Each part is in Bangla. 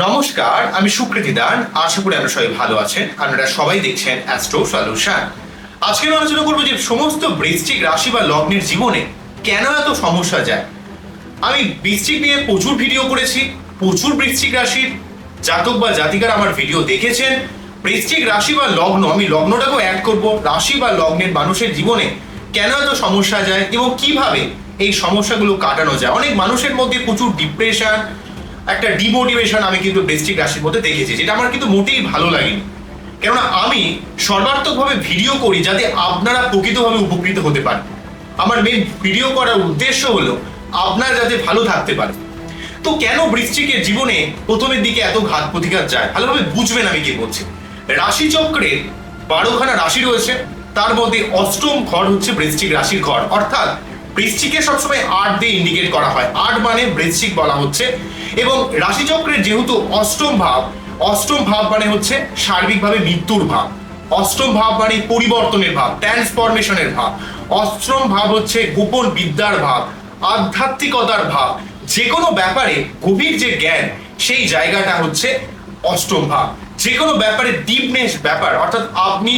নমস্কার, আমি সুকৃতি দান। আশা করি আপনারা সবাই ভালো আছেন। আপনারা সবাই দেখছেন অ্যাস্ট্রো সলিউশন আজকে আমি আলোচনা করব যে সমস্ত বৃশ্চিক রাশি বা লগ্নের জীবনে কেন এত সমস্যা যায়? আমি বৃশ্চিক নিয়ে প্রচুর ভিডিও করেছি, প্রচুর বৃশ্চিক রাশির জাতক বা জাতিকার আমার ভিডিও দেখেছেন। বৃশ্চিক রাশি বা লগ্ন, আমি লগ্নটাকেও অ্যাড করব। রাশি বা লগ্নের মানুষের জীবনে কেন এত সমস্যা যায় এবং কীভাবে এই সমস্যাগুলো কাটানো যায়? অনেক মানুষের মধ্যে প্রচুর ডিপ্রেশন একটা ডিমোটিভেশন আমি কিন্তু বৃষ্টিক রাশির মধ্যে দেখেছি, যেটা আমার কিন্তু মোটেই ভালো লাগেনি। কেননা আমি সর্বাত্মকভাবে ভিডিও করি যাতে আপনারা প্রকৃতভাবে উপকৃত হতে পারেন। আমার মেন ভিডিও করার উদ্দেশ্য হলো, আপনারা যাতে ভালো থাকতে পারে তো কেন বৃশ্চিকের জীবনে প্রথমের দিকে এত ঘাত প্রতিঘাত যায়? ভালোভাবে বুঝবেন আমি কি বলছি। রাশিচক্রের বারোখানা রাশি রয়েছে, তার মধ্যে অষ্টম ঘর হচ্ছে বৃশ্চিক রাশির ঘর। অর্থাৎ বৃশ্চিকে সবসময় আট দিয়ে ইন্ডিকেট করা হয়। আট মানে বৃশ্চিক বলা হচ্ছে এবং রাশিচক্রের যেহেতু অষ্টম ভাব অষ্টম ভাব মানে হচ্ছে সার্বিকভাবে মৃত্যুর ভাব, অষ্টম ভাব মানে পরিবর্তনের ভাব ট্রান্সফরমেশনের ভাব, অষ্টম ভাব হচ্ছে গোপন বিদ্যার ভাব, আধ্যাত্মিকতার ভাব যে কোনো ব্যাপারে গভীর যে জ্ঞান, সেই জায়গাটা হচ্ছে অষ্টম ভাব যে কোনো ব্যাপারে ডিপনেস ব্যাপার, অর্থাৎ আপনি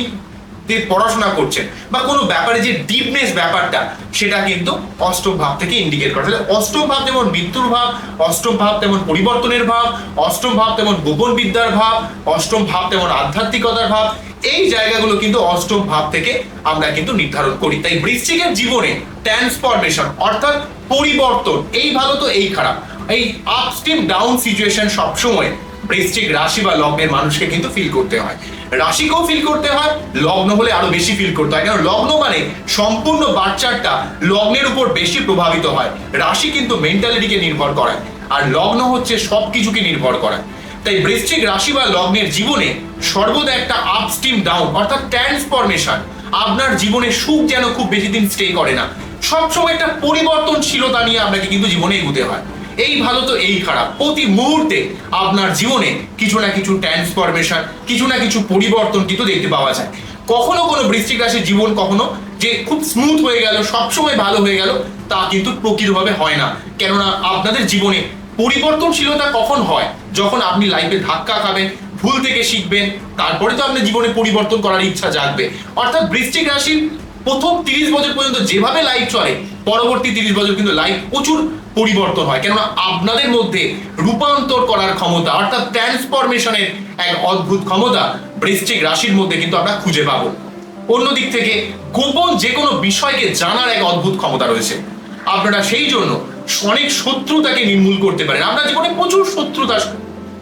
যে পড়াশোনা করছেন বা কোনো ব্যাপারে যে ডিপনেস ব্যাপারটা, সেটা কিন্তু অষ্টম ভাব থেকে ইন্ডিকেট করে। তাহলে অষ্টম ভাব যেমন মৃত্যুর ভাব, অষ্টম ভাব তেমন পরিবর্তনের ভাব, অষ্টম ভাব তেমন গোপন বিদ্যার ভাব, অষ্টম ভাব তেমন আধ্যাত্মিকতার ভাব, এই জায়গাগুলো কিন্তু অষ্টম ভাব থেকে আমরা কিন্তু নির্ধারণ করি। তাই বৃশ্চিকের জীবনে ট্রান্সফরমেশন অর্থাৎ পরিবর্তন, এই ভালো তো এই খারাপ। এই আপস্ট্রিম ডাউন সিচুয়েশন সবসময় বৃশ্চিক রাশি বা লগ্নের মানুষকে কিন্তু ফিল করতে হয়। রাশিকেও ফিল করতে হয়, লগ্ন হলে আরও বেশি ফিল করতে হয়। কারণ লগ্ন মানে সম্পূর্ণ বাচ্চারটা লগ্নের উপর বেশি প্রভাবিত হয়। রাশি কিন্তু মেন্টালিটিকে নির্ভর করায় আর লগ্ন হচ্ছে সবকিছুকে নির্ভর করায়। তাই বৃশ্চিক রাশি বা লগ্নের জীবনে সর্বদা একটা আপস্ট্রিম ডাউন অর্থাৎ ট্রান্সফরমেশন আপনার জীবনে সুখ যেন খুব বেশি দিন স্টে করে না। সবসময় একটা পরিবর্তনশীলতা নিয়ে আপনাকে কিন্তু জীবনে এগোতে হয়। এই ভালো তো এই খারাপ। প্রতি মুহূর্তে আপনার জীবনে কিছু না কিছু ট্রান্সফরমেশন কিছু না কিছু পরিবর্তন কিন্তু দেখতে পাওয়া যায়। কখনো কোনো বৃশ্চিক রাশির জীবন কখনো যে খুব স্মুথ হয়ে গেল, সবসময় ভালো হয়ে গেল, তা কিন্তু প্রকৃতভাবে হয় না। কেননা আপনাদের জীবনে পরিবর্তনশীলতা কখন হয়? যখন আপনি লাইফে ধাক্কা খাবেন, ভুল থেকে শিখবেন, তারপরে তো আপনার জীবনে পরিবর্তন করার ইচ্ছা জাগবে। অর্থাৎ বৃশ্চিক রাশির প্রথম তিরিশ বছর পর্যন্ত যেভাবে লাইফ চলে, পরবর্তী তিরিশ বছর কিন্তু লাইফ প্রচুর পরিবর্তন হয়। কেননা আপনাদের মধ্যে রূপান্তর করার ক্ষমতা, অর্থাৎ ট্রান্সফরমেশনের এক অদ্ভুত ক্ষমতা বৃশ্চিক রাশির মধ্যে কিন্তু আমরা খুঁজে পাবো। অন্যদিক থেকে গোপন যে কোনো বিষয়কে জানার এক অদ্ভুত ক্ষমতা রয়েছে। আপনারা সেই জন্য অনেক শত্রুতাকে নির্মূল করতে পারেন। আমরা জীবনে প্রচুর শত্রুতার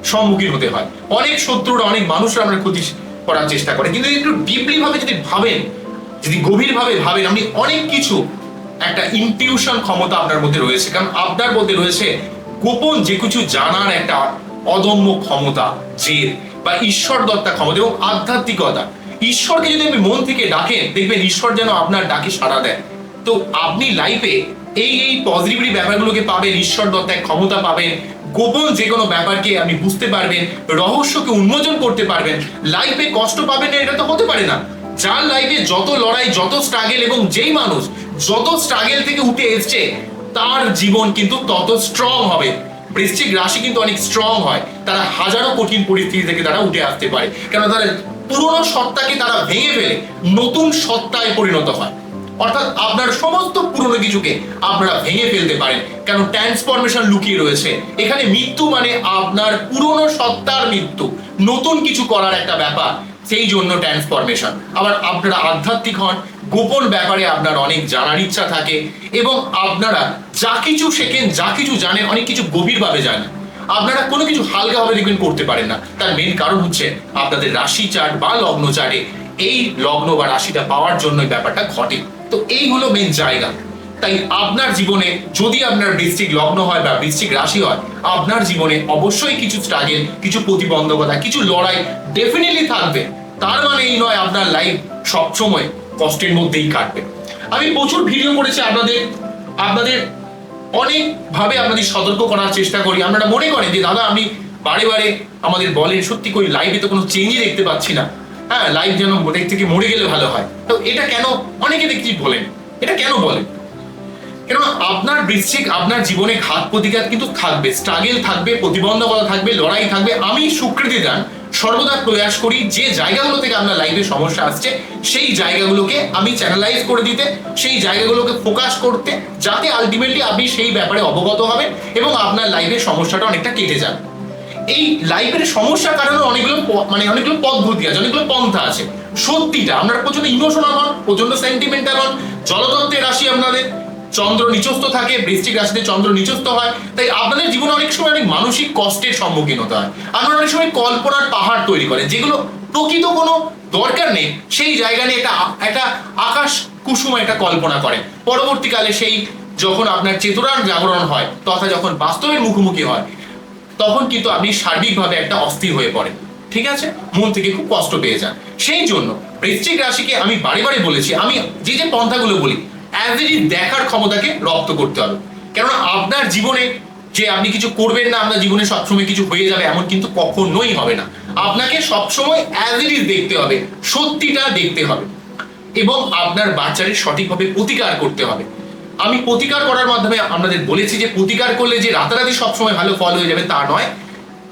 সম্মুখীন হতে হয়। অনেক শত্রুরা, অনেক মানুষরা আমরা ক্ষতি করার চেষ্টা করে। কিন্তু একটু ডিপলি ভাবে যদি ভাবেন, যদি গভীরভাবে ভাবেন, আপনি অনেক কিছু একটা ইনটিউশন ক্ষমতা আপনার মধ্যে রয়েছে। কারণ আপনার মধ্যে রয়েছে গোপন যে কিছু জানার একটা অদম্য ক্ষমতা, জেদ বা ঈশ্বর দত্তা ক্ষমতা এবং আধ্যাত্মিকতা। ঈশ্বরকে যদি আপনি মন থেকে ডাকেন, দেখবেন ঈশ্বর যেন আপনার ডাকে সাড়া দেয়। তো আপনি লাইফে এই এই পজিটিভিটি ব্যাপারগুলোকে পাবেন ঈশ্বর দত্তা এক ক্ষমতা পাবেন, গোপন যে কোনো ব্যাপারকে আপনি বুঝতে পারবেন, রহস্যকে উন্মোচন করতে পারবেন। লাইফে কষ্ট পাবেন না, এটা তো হতে পারে না। যার লাইফে যত লড়াই, যত স্ট্রাগেল এবং যেই মানুষ যত স্ট্রাগেল থেকে উঠে এসছে, তার জীবন কিন্তু তত স্ট্রং হবে। বৃশ্চিক রাশি কিন্তু অনেক স্ট্রং হয়। তারা হাজারো কঠিন পরিস্থিতি থেকে তারা উঠে আসতে পারে। কেন তারা পুরনো সত্তাকে তারা ভেঙে ফেলে নতুন সত্তায় পরিণত হয়। অর্থাৎ আপনার সমস্ত পুরনো কিছুকে আপনারা ভেঙে ফেলতে পারেন। কেন ট্রান্সফরমেশন লুকিয়ে রয়েছে। এখানে মৃত্যু মানে আপনার পুরনো সত্তার মৃত্যু। নতুন কিছু করার একটা ব্যাপার। সেই জন্য ট্রান্সফরমেশন আবার আপনারা আধ্যাত্মিক হন গোপন ব্যাপারে আপনার অনেক জানার ইচ্ছা থাকে এবং আপনারা যা কিছু শেখেন, যা কিছু জানেন, অনেক কিছু গভীরভাবে জানেন। আপনারা কোনো কিছু হালকাভাবে দেখবেন করতে পারেন না। তার মেন কারণ হচ্ছে আপনাদের রাশি চার্ট বা লগ্ন চার্টে এই লগ্ন বা রাশিটা পাওয়ার জন্য ব্যাপারটা ঘটে। তো এই হলো মেন জায়গা। তাই আপনার জীবনে যদি আপনার বৃশ্চিক লগ্ন হয় বা বৃশ্চিক রাশি হয়, আপনার জীবনে অবশ্যই কিছু স্ট্রাগেল কিছু প্রতিবন্ধকতা, কিছু লড়াই ডেফিনেটলি থাকবে। তার মানে এই নয় আপনার লাইফ সবসময় কষ্টের মধ্যেই কাটবে। আমি প্রচুর ভিডিও করেছি আপনাদের আপনাদের অনেক ভাবে আপনাদের সতর্ক করার চেষ্টা করি। আপনারা মনে করেন যে, দাদা, আমি বারে বারে আমাদের বলেন, সত্যি করি লাইভে তো কোনো চেঞ্জই দেখতে পাচ্ছি না। হ্যাঁ লাইভ যেন দেখতে থেকে মরে গেলে ভালো হয়। তো এটা কেন? অনেকে দেখছি বলেন, এটা কেন বলেন? কেননা আপনার বৃশ্চিক, আপনার জীবনে ঘাত প্রতিঘাত কিন্তু থাকবে স্ট্রাগেল থাকবে, প্রতিবন্ধকতা থাকবে, লড়াই থাকবে। আমি স্বীকৃতি দান সর্বদা প্রয়াস করি, যে জায়গাগুলো থেকে আপনার লাইফে সমস্যা আসছে, সেই জায়গাগুলোকে আমি চ্যানেলাইজ করে দিতে, সেই জায়গাগুলোকে ফোকাস করতে, যাতে আলটিমেটলি আপনি সেই ব্যাপারে অবগত হবেন এবং আপনার লাইফের সমস্যাটা অনেকটা কেটে যাবে। এই লাইফের সমস্যার কারণে অনেকগুলো মানে অনেকগুলো পদ্ধতি আছে, অনেকগুলো পন্থা আছে। সত্যিটা আপনার প্রচণ্ড ইমোশনাল হন প্রচণ্ড সেন্টিমেন্টাল হন জলতত্ত্বের রাশি আপনাদের চন্দ্র নিচস্থ থাকে বৃষ্টিক রাশিতে চন্দ্র নিচস্থ হয়। তাই আপনাদের জীবনে অনেক সময় অনেক মানসিক কষ্টের সম্মুখীন হতে হয়। আপনারা অনেক সময় কল্পনার পাহাড় তৈরি করেন, যেগুলো প্রকৃত কোনো দরকার নেই। সেই জায়গা নিয়ে একটা একটা আকাশ কুসুম একটা কল্পনা করে। পরবর্তীকালে সেই যখন আপনার চেতনার জাগরণ হয়, তথা যখন বাস্তবের মুখোমুখি হয়, তখন কিন্তু আপনি সার্বিকভাবে একটা অস্থির হয়ে পড়েন। ঠিক আছে? মন থেকে খুব কষ্ট পেয়ে যান। সেই জন্য বৃশ্চিক রাশিকে আমি বারে বারে বলেছি, আমি যে যে পন্থাগুলো বলি ইজ দেখার ক্ষমতাকে রপ্ত করতে হবে। কেননা আপনার জীবনে যে আপনি কিছু করবেন না, আপনার জীবনে সবসময় কিছু হয়ে যাবে এমন কিন্তু কখনোই হবে না। আপনাকে সবসময় ইজ দেখতে হবে, সত্যিটা দেখতে হবে। এবং আপনার বাচ্চাদের সঠিকভাবে প্রতিকার করতে হবে। আমি প্রতিকার করার মাধ্যমে আপনাদের বলেছি যে প্রতিকার করলে যে রাতারাতি সবসময় ভালো ফল হয়ে যাবে তা নয়।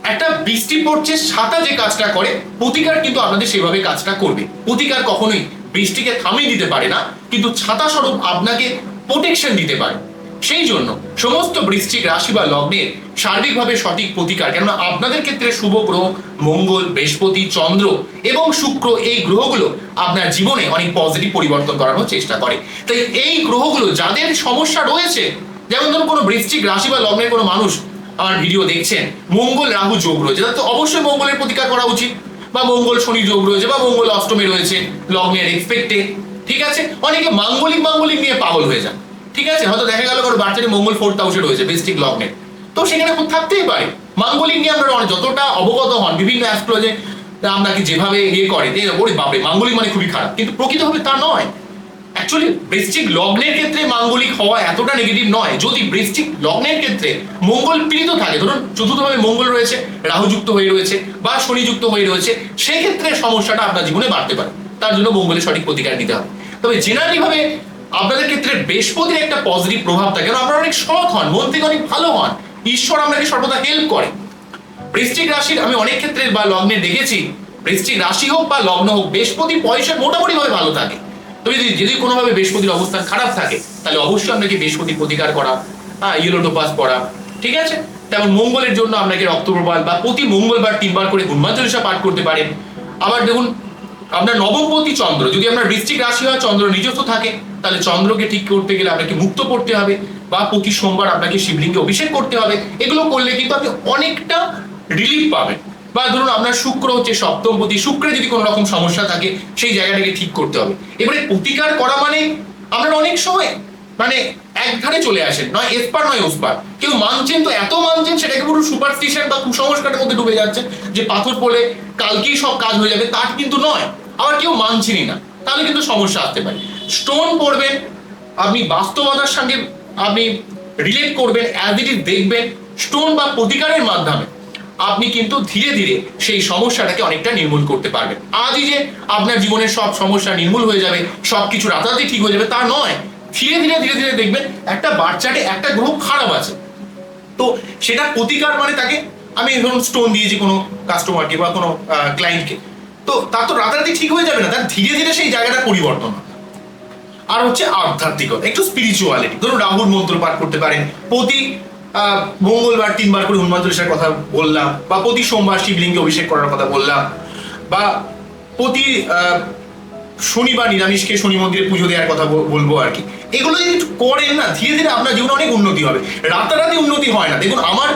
একটা বৃষ্টি পড়ছে ছাতা যে কাজটা করে, প্রতিকার কিন্তু আপনাদের সেভাবে কাজটা করবে। প্রতিকার কখনোই বৃষ্টিকে থামিয়ে দিতে পারে না, কিন্তু ছাতা স্বরূপ আপনাকে প্রোটেকশন দিতে পারে। সেই জন্য সমস্ত বৃশ্চিক রাশি বা লগ্নের সার্বিকভাবে সঠিক প্রতিকার, কেননা আপনাদের ক্ষেত্রে শুভ গ্রহ, মঙ্গল, বৃহস্পতি, চন্দ্র এবং শুক্র এই গ্রহগুলো আপনার জীবনে অনেক পজিটিভ পরিবর্তন করানোর চেষ্টা করে। তাই এই গ্রহগুলো যাদের সমস্যা রয়েছে, যেমন ধরুন কোনো বৃশ্চিক রাশি বা লগ্নের কোনো মানুষ আমার ভিডিও দেখছেন, মঙ্গল রাহু যোগ রয়েছে তো অবশ্যই মঙ্গলের প্রতিকার করা উচিত। বা মঙ্গল শনি যোগ রয়েছে, বা মঙ্গল অষ্টমী রয়েছে লগ্নের এক্সপেক্টে ঠিক আছে? অনেকে মাঙ্গলিক মাঙ্গলিক নিয়ে পাগল হয়ে যান, ঠিক আছে? হয়তো দেখা গেল কোনো বাচ্চারি মঙ্গল ফোর্থ হাউসে রয়েছে বেস্টিক লগ্নে। তো সেখানে থাকতেই পারে। মাঙ্গলিক নিয়ে আপনারা যতটা অবগত হন, বিভিন্ন অ্যাস্ট্রোলজে আপনাকে যেভাবে ইয়ে করে ওরে বাপরে, মাঙ্গলিক মানে খুবই খারাপ। কিন্তু প্রকৃতভাবে তা নয়। অ্যাকচুয়ালি বৃশ্চিক লগ্নের ক্ষেত্রে মাঙ্গলিক হওয়া এতটা নেগেটিভ নয়। যদি বৃশ্চিক লগ্নের ক্ষেত্রে মঙ্গল পীড়িত থাকে, ধরুন চতুর্থভাবে মঙ্গল রয়েছে, রাহুযুক্ত হয়ে রয়েছে বা শনিযুক্ত হয়ে রয়েছে, সেক্ষেত্রে সমস্যাটা আপনার জীবনে বাড়তে পারে। তার জন্য মঙ্গলের সঠিক প্রতিকার নিতে হবে। তবে জেনারেলি ভাবে আপনাদের ক্ষেত্রে বৃহস্পতির একটা পজিটিভ প্রভাব থাকে আপনারা অনেক সৎ হন, মন থেকে অনেক ভালো হন। ঈশ্বর আপনাকে সর্বদা হেল্প করে। বৃশ্চিক রাশির, আমি অনেক ক্ষেত্রে বা লগ্নে দেখেছি, বৃশ্চিক রাশি হোক বা লগ্ন হোক, বৃহস্পতি পয়সা মোটামুটি ভাবে ভালো থাকে। তবে যদি যদি কোনোভাবে বৃহস্পতির অবস্থান খারাপ থাকে, তাহলে অবশ্যই আপনাকে বৃহস্পতির প্রতিকার করা হ্যাঁ ইয়েলোটোপাস পড়া ঠিক আছে? তেমন মঙ্গলের জন্য আপনাকে রক্তপ্রবাল বা প্রতি মঙ্গলবার তিনবার করে হনুমান চল্লিশা পাঠ করতে পারেন। আবার দেখুন, আপনার নবমপতি চন্দ্র, যদি আপনার বৃশ্চিক রাশি হয়, চন্দ্র নিজস্ব থাকে, তাহলে চন্দ্রকে ঠিক করতে গেলে আপনাকে মুক্ত করতে হবে বা প্রতি সোমবার আপনাকে শিবলিঙ্গে অভিষেক করতে হবে। এগুলো করলে কিন্তু আপনি অনেকটা রিলিফ পাবেন। বা ধরুন আপনার শুক্র হচ্ছে সপ্তমপতি শুক্রে যদি কোনো রকম সমস্যা থাকে, সেই জায়গাটাকে ঠিক করতে হবে। এবারে প্রতিকার করা মানে আপনার অনেক সময় মানে এক ধারে চলে আসেন, নয় এসপার, নয় ওসপার। কেউ মানছেন তো, এত মানছেন, সেটাকে পুরো সুপারস্টিশন বা কুসংস্কারের মধ্যে ডুবে যাচ্ছে যে পাথর পড়লে কালকেই সব কাজ হয়ে যাবে, তার কিন্তু নয়। আবার কেউ মানছেনই না, তাহলে কিন্তু সমস্যা আসতে পারে। স্টোন পড়বেন, আপনি বাস্তবতার সঙ্গে আপনি রিলেট করবেন অ্যাজ ইট ইজ দেখবেন স্টোন বা প্রতিকারের মাধ্যমে আপনি কিন্তু ধীরে ধীরে সেই সমস্যাটাকে অনেকটা নির্মূল করতে পারবেন। আজই যে আপনার জীবনের সব সমস্যা নির্মূল হয়ে যাবে সব কিছু রাতারাতি ঠিক হয়ে যাবে, তা নয়। ধীরে ধীরে ধীরে ধীরে দেখবেন একটা বাচ্চাটে একটা গ্রহ খারাপ আছে। তো সেটা প্রতিকার মানে তাকে, আমি ধরুন স্টোন দিয়েছি কোনো কাস্টমারকে বা কোনো ক্লায়েন্টকে তো তা তো রাতারাতি ঠিক হয়ে যাবে না, তার ধীরে ধীরে সেই জায়গাটা পরিবর্তন আর হচ্ছে আধ্যাত্মিকতা, একটু স্পিরিচুয়ালিটি ধরুন রাহুর মন্ত্র পাঠ করতে পারেন, প্রতি মঙ্গলবার তিনবার করে হনুমান চল্লিশার কথা বললাম, বা প্রতি সোমবার শিবলিঙ্গে অভিষেক করার কথা বললাম, বা প্রতি শনিবার নিরামিষকে শনি মন্দিরে পুজো দেওয়ার কথা বলব আর কি। এগুলো যদি করেন না, ধীরে ধীরে আপনার জীবনে অনেক উন্নতি হবে। রাতারাতি উন্নতি হয় না। দেখুন, আমার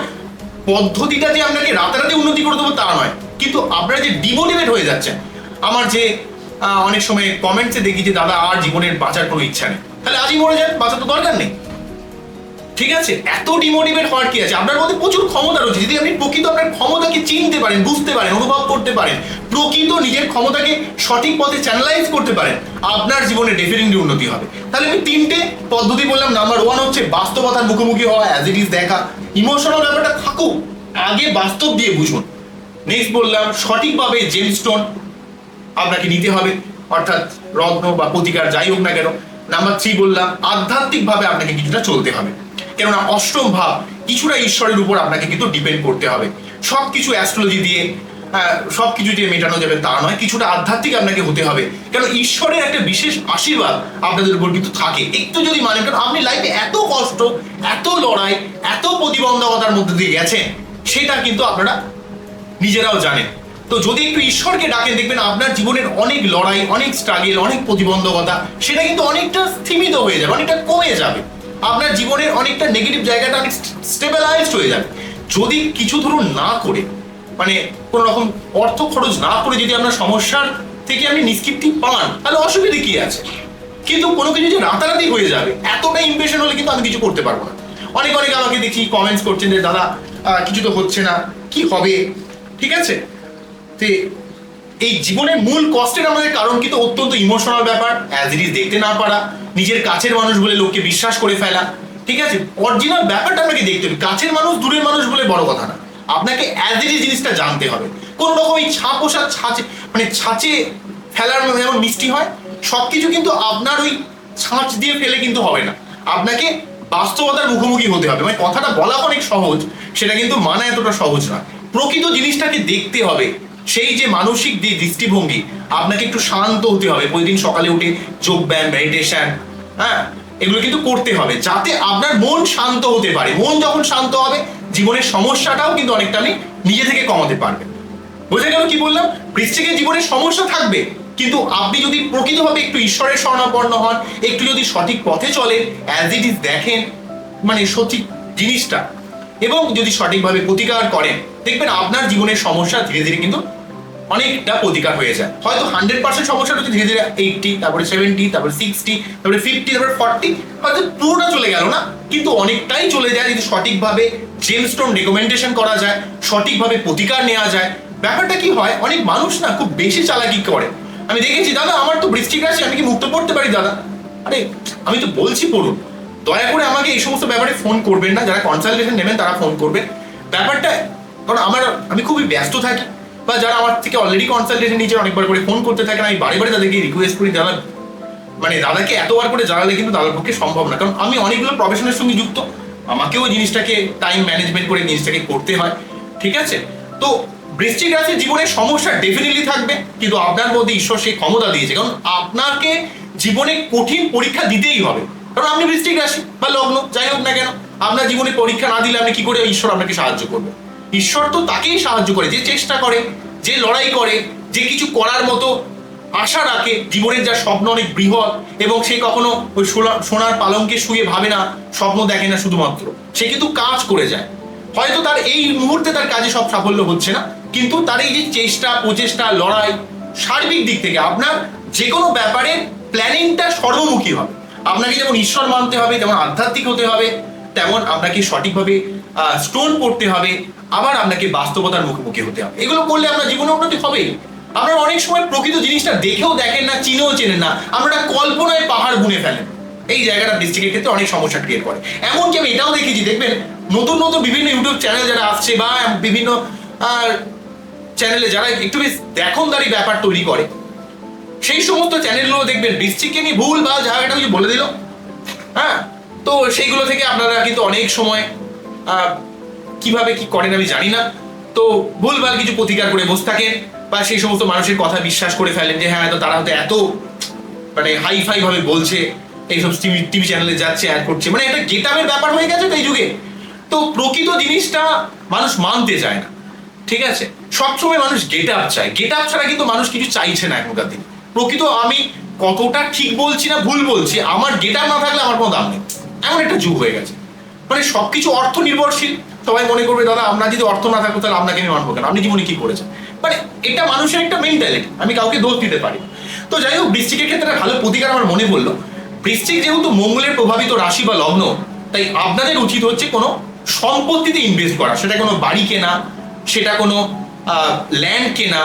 পদ্ধতিটা যে আপনাকে রাতারাতি উন্নতি করে দেবো তা নয়। কিন্তু আপনারা যে ডিমোটিভেট হয়ে যাচ্ছেন, আমার যে অনেক সময় কমেন্টসে দেখি যে, দাদা, আর জীবনের বাঁচার কোনো ইচ্ছা নেই। তাহলে আজই মরে যান, বাঁচার তো দরকার নেই। ঠিক আছে? এত ডিমোটিভেট হওয়ার কি আছে? আপনার মধ্যে প্রচুর ক্ষমতা রয়েছে। যদি আপনি প্রকৃত আপনার ক্ষমতাকে চিনতে পারেন, বুঝতে পারেন, অনুভব করতে পারেন, প্রকৃত নিজের ক্ষমতাকে সঠিক পথে চ্যানেলাইজ করতে পারেন, আপনার জীবনে ডেফিনেটলি উন্নতি হবে। তাহলে আমি তিনটে পদ্ধতি বললাম। নাম্বার ওয়ান হচ্ছে বাস্তবতার মুখোমুখি হওয়া অ্যাজ ইট ইজ দেখা। ইমোশনাল ব্যাপারটা থাকুক, আগে বাস্তব দিয়ে বুঝুন। নেক্সট বললাম, সঠিকভাবে জেম স্টোন আপনাকে নিতে হবে। অর্থাৎ রত্ন বা প্রতিকার যাই হোক না কেন। নাম্বার থ্রি বললাম, আধ্যাত্মিকভাবে আপনাকে কিছুটা চলতে হবে। কেননা অষ্টম ভাব কিছুটা ঈশ্বরের উপর আপনাকে কিন্তু ডিপেন্ড করতে হবে। সব কিছু অ্যাস্ট্রোলজি দিয়ে সব কিছু দিয়ে মেটানো যাবে তা নয়, কিছুটা আধ্যাত্মিক আপনাকে হতে হবে। কারণ ঈশ্বরের একটা বিশেষ আশীর্বাদ আপনাদের উপর কিন্তু থাকে। একটু যদি মানে কারণ আপনি লাইফে এত কষ্ট, এত লড়াই, এত প্রতিবন্ধকতার মধ্যে দিয়ে গেছেন, সেটা কিন্তু আপনারা নিজেরাও জানেন। তো যদি একটু ঈশ্বরকে ডাকেন, দেখবেন আপনার জীবনের অনেক লড়াই, অনেক স্ট্রাগেল অনেক প্রতিবন্ধকতা, সেটা কিন্তু অনেকটা স্থিমিত হয়ে যাবে, অনেকটা কমে যাবে। আপনার জীবনের অনেকটা নেগেটিভ জায়গাটা অনেক স্টেবিলাইজড হয়ে যাবে। যদি কিছু ধরুন না করে মানে কোনো রকম অর্থ খরচ না করে যদি আপনার সমস্যার থেকে আপনি নিষ্কৃপ্তি পান, তাহলে অসুবিধে কি আছে? কিন্তু কোনো কিছু যে রাতারাতি হয়ে যাবে, এতটা ইমপ্রেশন হলে কিন্তু আমি কিছু করতে পারব না। অনেক অনেক আমাকে দেখি কমেন্টস করছেন যে, দাদা কিছু তো হচ্ছে না, কি হবে? ঠিক আছে? তে এই জীবনের মূল কষ্টের আমাদের কারণ কিন্তু অত্যন্ত ইমোশনাল ব্যাপার অ্যাজ ইট ইজ দেখতে না পারা, নিজের কাছের মানুষ বলে লোককে বিশ্বাস করে ফেলা, ঠিক আছে? অরিজিনাল ব্যাপারটা আপনাকে দেখতে হবে। কাছের মানুষ দূরের মানুষ বলে বড় কথা না। আপনাকে অ্যাজ ইট ইজ জিনিসটা জানতে হবে। কোন রকম এই ছাপ ওষা ছাঁচে মানে ছাঁচে ফেলার যেমন মিষ্টি হয় সব কিছু কিন্তু আপনার ওই ছাঁচ দিয়ে ফেলে কিন্তু হবে না। আপনাকে বাস্তবতার মুখোমুখি হতে হবে। মানে কথাটা বলা অনেক সহজ, সেটা কিন্তু মানা এতটা সহজ নয়। প্রকৃত জিনিসটাকে দেখতে হবে। সেই যে মানসিক যে দৃষ্টিভঙ্গি, আপনাকে একটু শান্ত হতে হবে। প্রতিদিন সকালে উঠে যোগ ব্যায়াম মেডিটেশন হ্যাঁ? এগুলো কিন্তু করতে হবে যাতে আপনার মন শান্ত হতে পারে। মন যখন শান্ত হবে, জীবনের সমস্যাটাও কিন্তু অনেকটা আমি নিজে থেকে কমাতে পারবেন। বোঝা গেল কি বললাম? বৃশ্চিকের জীবনে সমস্যা থাকবে, কিন্তু আপনি যদি প্রকৃতভাবে একটু ঈশ্বরের স্বর্ণাপন্ন হন, একটু যদি সঠিক পথে চলেন অ্যাজ ইট ইজ দেখেন মানে সঠিক জিনিসটা এবং যদি সঠিকভাবে প্রতিকার করেন, দেখবেন আপনার জীবনের সমস্যা ধীরে ধীরে কিন্তু অনেকটা প্রতিকার হয়ে যায়। হয়তো হান্ড্রেড পার্সেন্ট সমস্যা হচ্ছে ধীরে ধীরে এইটটি তারপরে সেভেন্টি তারপরে সিক্সটি তারপরে ফিফটি তারপরে ফর্টি হয়তো পুরোটা চলে গেল না। কিন্তু অনেকটাই চলে যায় যদি সঠিকভাবে জেমস্টোন রেকমেন্ডেশন করা যায়, সঠিকভাবে প্রতিকার নেওয়া যায়। ব্যাপারটা কি হয়, অনেক মানুষ না খুব বেশি চালাকি করে। আমি দেখেছি, দাদা, আমার তো বৃষ্টিক রাশি, আমি কি মুক্ত পড়তে পারি, দাদা? আরে, আমি তো বলছি পড়ুন। দয়া করে আমাকে এই সমস্ত ব্যাপারে ফোন করবেন না। যারা কনসালটেশন নেবেন, তারা ফোন করবেন। ব্যাপারটা, কারণ আমার, আমি খুবই ব্যস্ত থাকি বা যারা আমার থেকে অলরেডি কনসালটেশন নিয়েছে, অনেকবার করে ফোন করতে থাকেন, আমি বারে বারে তাদেরকে রিকোয়েস্ট করি দাদা মানে দাদাকে এতবার করে জানালে কিন্তু দাদার পক্ষে সম্ভব না। কারণ আমি অনেকগুলো প্রফেশনের সঙ্গে যুক্ত। আমাকেও জিনিসটাকে টাইম ম্যানেজমেন্ট করে জিনিসটাকে করতে হয়। ঠিক আছে? তো বৃশ্চিক রাশির জীবনে সমস্যা ডেফিনেটলি থাকবে, কিন্তু আপনার মধ্যে ঈশ্বর সেই ক্ষমতা দিয়েছে। কারণ আপনাকে জীবনে কঠিন পরীক্ষা দিতেই হবে। কারণ আপনি বৃশ্চিক রাশি বা লগ্ন, যাই হোক না কেন, আপনার জীবনে পরীক্ষা না দিলে আপনি কি করে ঈশ্বর আপনাকে সাহায্য করবে? ঈশ্বর তো তাকেই সাহায্য করে, যে চেষ্টা করে, যে লড়াই করে, যে কিছু করার মতো আশা রাখে, জীবনের যা স্বপ্ন অনেক বৃহৎ, এবং সে কখনো ওই সোনার পালঙ্কে শুয়ে ভাবে না, স্বপ্ন দেখে না শুধুমাত্র। সে কিন্তু কাজ করে যায়। হয়তো তার এই মুহূর্তে তার কাজে সব সাফল্য হচ্ছে না, কিন্তু তার এই যে চেষ্টা, প্রচেষ্টা, লড়াই, সার্বিক দিক থেকে আপনার যে কোনো ব্যাপারে প্ল্যানিংটা সর্বমুখী হবে। আপনাকে যেমন ঈশ্বর মানতে হবে তেমন আধ্যাত্মিক হতে হবে, তেমন আপনাকে সঠিকভাবে স্টোন পড়তে হবে, আবার আপনাকে বাস্তবতার মুখোমুখি হতে হবে। এগুলো করলে আপনার জীবনে উন্নতি হবেই। আপনারা অনেক সময় প্রকৃত জিনিসটা দেখেও দেখেন না, চিনেও চেনেন না। আপনারা কল্পনায় পাহাড় বুনে ফেলেন। এই জায়গাটা ডিস্ট্রিক্টের ক্ষেত্রে অনেক সমস্যা ক্রিয়েট করে। এমনকি আমি এটাও দেখেছি, দেখবেন নতুন নতুন বিভিন্ন ইউটিউব চ্যানেল যারা আসছে বা বিভিন্ন চ্যানেলে যারা একটু বেশ দেখনদারি ব্যাপার তৈরি করে সেই সমস্ত চ্যানেলগুলো দেখবেন। বৃশ্চিককে নিয়ে ভুল বা জায়গাটা কিছু বলে দিল। হ্যাঁ? তো সেইগুলো থেকে আপনারা কিন্তু অনেক সময় কীভাবে কি করেন আমি জানি না। তো ভুলভাল কিছু প্রতিকার করে বসে থাকেন বা সেই সমস্ত মানুষের কথা বিশ্বাস করে ফেলেন যে হ্যাঁ তো তারা হয়তো এত মানে হাই ফাই ভাবে বলছে, এইসব টিভি টিভি চ্যানেলে যাচ্ছে অ্যাড করছে। মানে একটা গেটামের ব্যাপার হয়ে গেছে তো এই যুগে। তো প্রকৃত জিনিসটা মানুষ মানতে চায় না। ঠিক আছে? সবসময় মানুষ গেট আপ চায়। গেট আপ ছাড়া কিন্তু মানুষ কিছু চাইছে না এখনকার দিনে। প্রকৃত আমি কতটা ঠিক বলছি না ভুল বলছি, আমার ডেটা না থাকলে আমার কোনো দাম নেই। এমন একটা যুগ হয়ে গেছে। মানে সবকিছু অর্থ নির্ভরশীল সবাই মনে করবে, দাদা আমরা যদি অর্থ না থাকতো, তাহলে আপনাকে আমি মানবো কেন? আপনি জীবনে কি করেছেন? মানে এটা মানুষের একটা মেন্টালিটি আমি কাউকে দোষ দিতে পারি তো যাই হোক, বৃশ্চিকের ক্ষেত্রে ভালো প্রতিকার আমার মনে পড়ল। বৃশ্চিক যেহেতু মঙ্গলের প্রভাবিত রাশি বা লগ্ন, তাই আপনাদের উচিত হচ্ছে কোনো সম্পত্তিতে ইনভেস্ট করা। সেটা কোনো বাড়ি কেনা, সেটা কোনো ল্যান্ড কেনা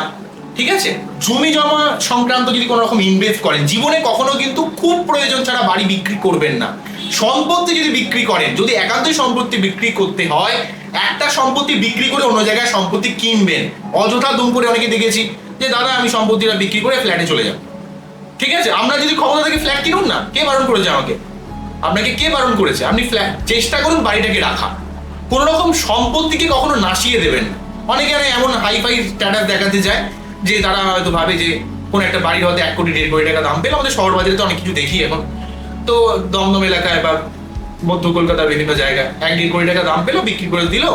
ঠিক আছে? জমি জমা সংক্রান্ত যদি কোনো রকম ইনভেস্ট করেন, জীবনে কখনো কিন্তু খুব প্রয়োজন ছাড়া বাড়ি বিক্রি করবেন না। সম্পত্তি যদি বিক্রি করেন, যদি একান্তই সম্পত্তি বিক্রি করতে হয়, একটা সম্পত্তি বিক্রি করে অন্য জায়গায় সম্পত্তি কিনবেন। অযথা দুম করে অনেকে দেখেছি যে, দাদা, আমি সম্পত্তিটা বিক্রি করে ফ্ল্যাটে চলে যাব। ঠিক আছে? আমরা যদি ক্ষমতা থেকে ফ্ল্যাট কিনুন না, কে বারণ করেছে আমাকে? আপনাকে কে বারণ করেছে? আপনি ফ্ল্যাট চেষ্টা করুন বাড়িটাকে রাখা। কোনো রকম সম্পত্তিকে কখনো নাশিয়ে দেবেন অনেকে এমন হাই ফাই স্ট্যাটাস দেখাতে যায় যে তারা হয়তো ভাবে যে কোনো একটা বাড়ির হয়তো এক কোটি দেড় কোটি টাকা দাম পেলে, আমাদের শহর বাজারে তো অনেক কিছু দেখি এখন। তো দমদম এলাকায় বা মধ্য কলকাতার বিভিন্ন জায়গায় এক দেড় কোটি টাকা দাম পেল, বিক্রি করে দিল,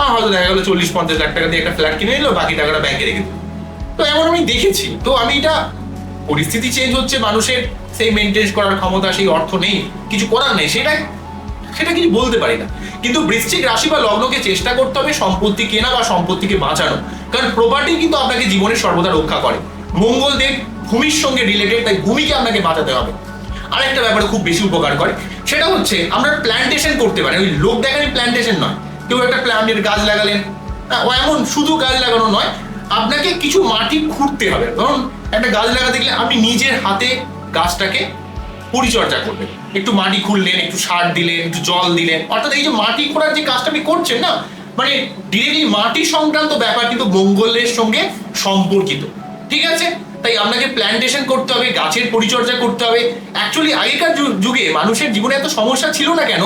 আর হয়তো দেখা গেলো চল্লিশ পঞ্চাশ লাখ টাকা দিয়ে একটা ফ্ল্যাট কিনে নিলো, বাকি টাকাটা ব্যাংকে রেখে দিল। তো এমন আমি দেখেছি। তো আমি এটা, পরিস্থিতি চেঞ্জ হচ্ছে, মানুষের সেই মেনটেন করার ক্ষমতা, সেই অর্থ নেই, কিছু করার নেই। সেটা সেটা কিছু বলতে পারি না। কিন্তু বৃশ্চিক রাশি বা লগ্নকে চেষ্টা করতে হবে সম্পত্তি কেনা বা সম্পত্তিকে বাঁচানো। কারণ প্রপার্টি কিন্তু আপনাকে জীবনে সর্বদা রক্ষা করে। মঙ্গল দেব ভূমির সঙ্গে রিলেটেড তাই ভূমিকে আপনাকে বাঁচাতে হবে। আরেকটা ব্যাপারে খুব বেশি উপকার করে, সেটা হচ্ছে আমরা প্ল্যান্টেশন করতে পারি। ওই লোক দেখানি প্ল্যান্টেশন নয়। কেউ একটা প্ল্যান্টের গাছ লাগালেন ও এমন শুধু গাছ লাগানো নয়, আপনাকে কিছু মাটি খুঁড়তে হবে। ধরুন, একটা গাছ লাগাতে গেলে আপনি নিজের হাতে গাছটাকে পরিচর্যা করবেন। একটু মাটি খুললেন, একটু সার দিলেন, একটু জল দিলেন। অর্থাৎ এই যে মাটি খোঁড়ার যে কাজটা আপনি করছেন না মানে ডিরেক্টলি মাটি সংক্রান্ত ব্যাপার কিন্তু মঙ্গলের সঙ্গে সম্পর্কিত। ঠিক আছে? তাই আপনাকে প্ল্যান্টেশন করতে হবে, গাছের পরিচর্যা করতে হবে। অ্যাকচুয়ালি আগেকার যুগে মানুষের জীবনে এত সমস্যা ছিল না কেন?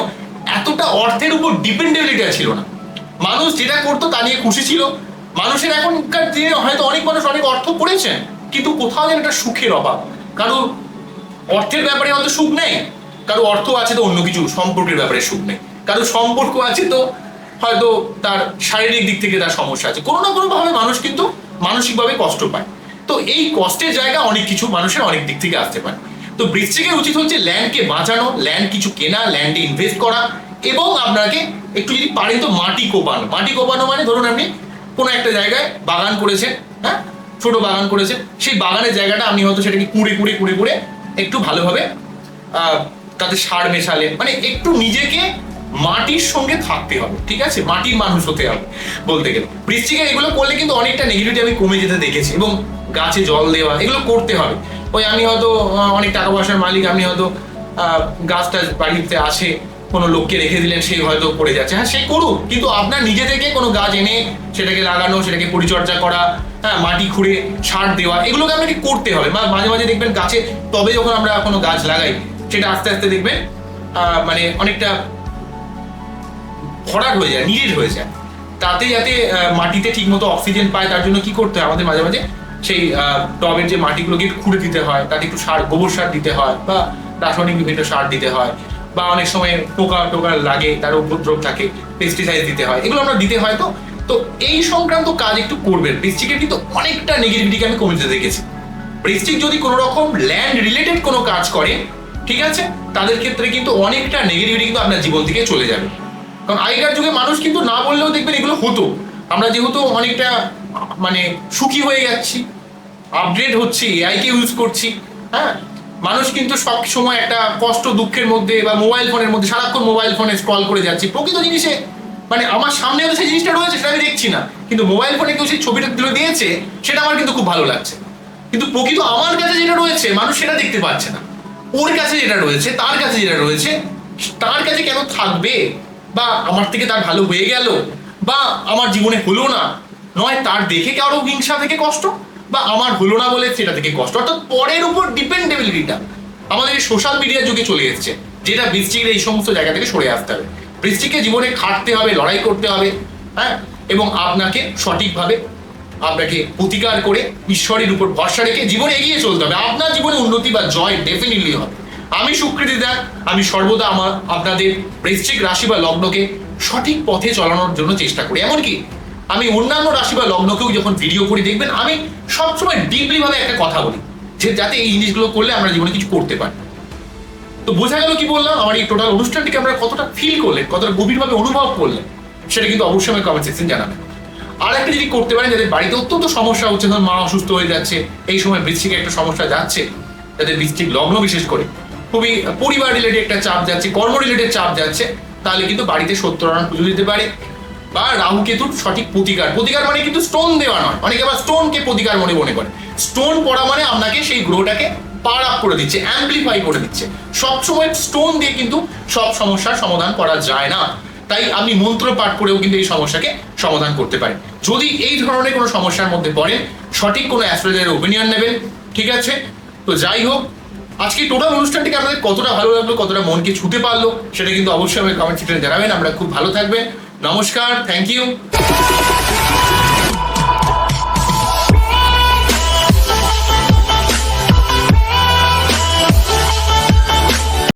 এতটা অর্থের উপর ডিপেন্ডেবিলিটি ছিল না। মানুষ যেটা করতো তা নিয়ে খুশি ছিল। মানুষের এখনকার দিনে হয়তো অনেক মানুষ অনেক অর্থ করেছেন, কিন্তু কোথাও যেন একটা সুখের অভাব। কারণ অর্থের ব্যাপারে হয়তো সুখ নেই। কারও অর্থ আছে তো অন্য কিছু, সম্পর্কের ব্যাপারে সুখ নেই। কারও সম্পর্ক আছে তো হয়তো তার শারীরিক দিক থেকে তার সমস্যা আছে। কোনো না কোনোভাবে মানুষ কিন্তু মানসিকভাবে কষ্ট পায়। তো এই কষ্টের জায়গা অনেক কিছু মানুষের অনেক দিক থেকে আসতে পারে। তো বৃশ্চিকের উচিত হচ্ছে ল্যান্ডকে বাঁচানো ল্যান্ড কিছু কেনা ল্যান্ডে ইনভেস্ট করা এবং আপনাকে একটু যদি পারেন তো মাটি কোপানো। মাটি কোপানো মানে ধরুন আপনি কোনো একটা জায়গায় বাগান করেছেন হ্যাঁ? ছোট বাগান করেছেন। সেই বাগানের জায়গাটা আপনি হয়তো সেটাকে কুড়ে কুড়ে কুড়ে কুড়ে একটু ভালোভাবে তাতে সার মেশালে। মানে একটু নিজেকে মাটির সঙ্গে থাকতে হবে, ঠিক আছে? মাটির মানুষ হতে হবে বলতে গেলে। বৃষ্টিকে এগুলো করলে কিন্তু অনেকটা নেগেটিভিটি আমি কমে যেতে দেখেছি এবং গাছে জল দেওয়া, এগুলো করতে হবে। ওই আমি হয়তো অনেক টাকা পয়সার মালিক আপনি হয়তো গাছটা বাড়িতে আছে, কোনো লোককে রেখে দিলেন সেই হয়তো পড়ে যাচ্ছে। হ্যাঁ সে করুক, কিন্তু আপনার নিজে থেকে কোনো গাছ এনে সেটাকে লাগানো, সেটাকে পরিচর্যা করা হ্যাঁ মাটি খুঁড়ে, সার দেওয়া, এগুলোকে আপনাকে করতে হবে। বা মাঝে মাঝে দেখবেন গাছে, তবে যখন আমরা কোনো গাছ লাগাই সেটা আস্তে আস্তে দেখবেন মানে অনেকটা ভরাট হয়ে যায়, নিরেট হয়ে যায়। তাতে যাতে মাটিতে ঠিকমতো অক্সিজেন পায়, তার জন্য কি করতে হয়? আমাদের মাঝে মাঝে সেই টবের যে মাটিগুলোকে খুঁড়ে দিতে হয়, তাতে একটু সার, গোবর সার দিতে হয় বা রাসায়নিক বিভিন্ন সার দিতে হয় বা অনেক সময় টোকা টোকা লাগে, তার উপদ্রব থাকে পেস্টিসাইড দিতে হয়, এগুলো আমরা দিতে হয় তো। তো এই সংক্রান্ত কাজ একটু করবেন। বৃষ্টিকের কিন্তু অনেকটা নেগেটিভিটিকে আমি কমে দেখেছি। বৃষ্টিক যদি কোনো রকম ল্যান্ড রিলেটেড কোনো কাজ করে ঠিক আছে? তাদের ক্ষেত্রে কিন্তু অনেকটা নেগেটিভিটি কিন্তু আপনার জীবন থেকে চলে যাবে। কারণ আগেকার যুগে মানুষ কিন্তু না বললেও দেখবেন এগুলো হতো। আমরা যেহেতু অনেকটা মানে সুখী হয়ে যাচ্ছি আপগ্রেড হচ্ছে এআই কে ইউজ করছি হ্যাঁ? মানুষ কিন্তু সব সময় একটা কষ্ট দুঃখের মধ্যে বা মোবাইল ফোনের মধ্যে সারাক্ষণ মোবাইল ফোনে স্ক্রল করে যাচ্ছি। প্রকৃত জিনিসে মানে আমার সামনে সেই জিনিসটা রয়েছে সেটা আমি দেখছি না। কিন্তু মোবাইল ফোনে কেউ সেই ছবিটা তুলে দিয়েছে, সেটা আমার কিন্তু খুব ভালো লাগছে। কিন্তু প্রকৃত আমার কাছে যেটা রয়েছে, মানুষ সেটা দেখতে পাচ্ছে না। ওর কাছে যেটা রয়েছে, তার কাছে যেটা রয়েছে, তার কাছে কেন থাকবে? বা আমার থেকে তার ভালো হয়ে গেল? বা আমার জীবনে হলো না? নয়, তার দেখে কারও হিংসা থেকে কষ্ট? বা আমার হলো না বলে সেটা থেকে কষ্ট? অর্থাৎ পরের উপর ডিপেন্ডেবিলিটিটা আমাদের এই সোশ্যাল মিডিয়ার যুগে চলে এসেছে, যেটা বৃষ্টির এই সমস্ত জায়গা থেকে সরে আসতে হবে। বৃষ্টিকে জীবনে খাটতে হবে, লড়াই করতে হবে হ্যাঁ? এবং আপনাকে সঠিকভাবে আপনাকে প্রতিকার করে ঈশ্বরের উপর ভরসা রেখে জীবনে এগিয়ে চলতে হবে। আপনার জীবনে উন্নতি বা জয় ডেফিনেটলি হবে। আমি সুকৃতি দেন আমি সর্বদা আমার আপনাদের বৃশ্চিক রাশি বা লগ্নকে সঠিক পথে চালানোর জন্য চেষ্টা করি। এমনকি আমি অন্যান্য রাশি বা লগ্নকেও যখন ভিডিও করে দেখবেন, আমি সবসময় ডিপলি ভাবে একটা কথা বলি, যে যাতে এই জিনিসগুলো করলে আমরা জীবনে কিছু করতে পারি। তো বোঝা গেল কি বললাম? আমার এই টোটাল অনুষ্ঠানটিকে আমরা কতটা ফিল করলেন, কতটা গভীরভাবে অনুভব করলেন, সেটা কিন্তু অবশ্যই আমি কমেন্ট সেকশন জানাবেন। আর একটা যদি করতে পারেন যাদের বাড়িতে অত্যন্ত সমস্যা হচ্ছে ধর মা অসুস্থ হয়ে যাচ্ছে, এই সময় বৃষ্টিকে একটা সমস্যা যাচ্ছে, যাদের বৃশ্চিক লগ্ন বিশেষ করে, খুবই পরিবার রিলেটেড একটা চাপ যাচ্ছে, কর্ম রিলেটেড চাপ যাচ্ছে, তাহলে কিন্তু বাড়িতে সত্যনারায়ণ পুজো দিতে পারে, বা রাহু কেতুর সঠিক প্রতিকার প্রতিকার মানে কিন্তু স্টোন দেওয়া নয়, অনেকে আবার স্টোনকে প্রতিকার মনে মনে করে স্টোন পড়া মানে আপনাকে সেই গ্রহটাকে পার আপ করে দিচ্ছে অ্যাম্পলিফাই করে দিচ্ছে, সবসময় স্টোন দিয়ে কিন্তু সব সমস্যার সমাধান করা যায় না। তাই আপনি মন্ত্র পাঠ করেও কিন্তু এই সমস্যাকে সমাধান করতে পারেন যদি এই ধরনের কোনো সমস্যার মধ্যে পড়েন, সঠিক কোনো অ্যাস্ট্রোলজারের ওপিনিয়ন নেবেন, ঠিক আছে? তো যাই হোক, আজকে টোটাল অনুষ্ঠানটিকে আপনাদের কতটা ভালো লাগল, কতটা মনকে ছুটে পারল, সেটা কিন্তু অবশ্যই আমাকে কমেন্ট সেকশনে জানাবেন। আমরা খুব ভালো থাকবেন। নমস্কার থ্যাংক ইউ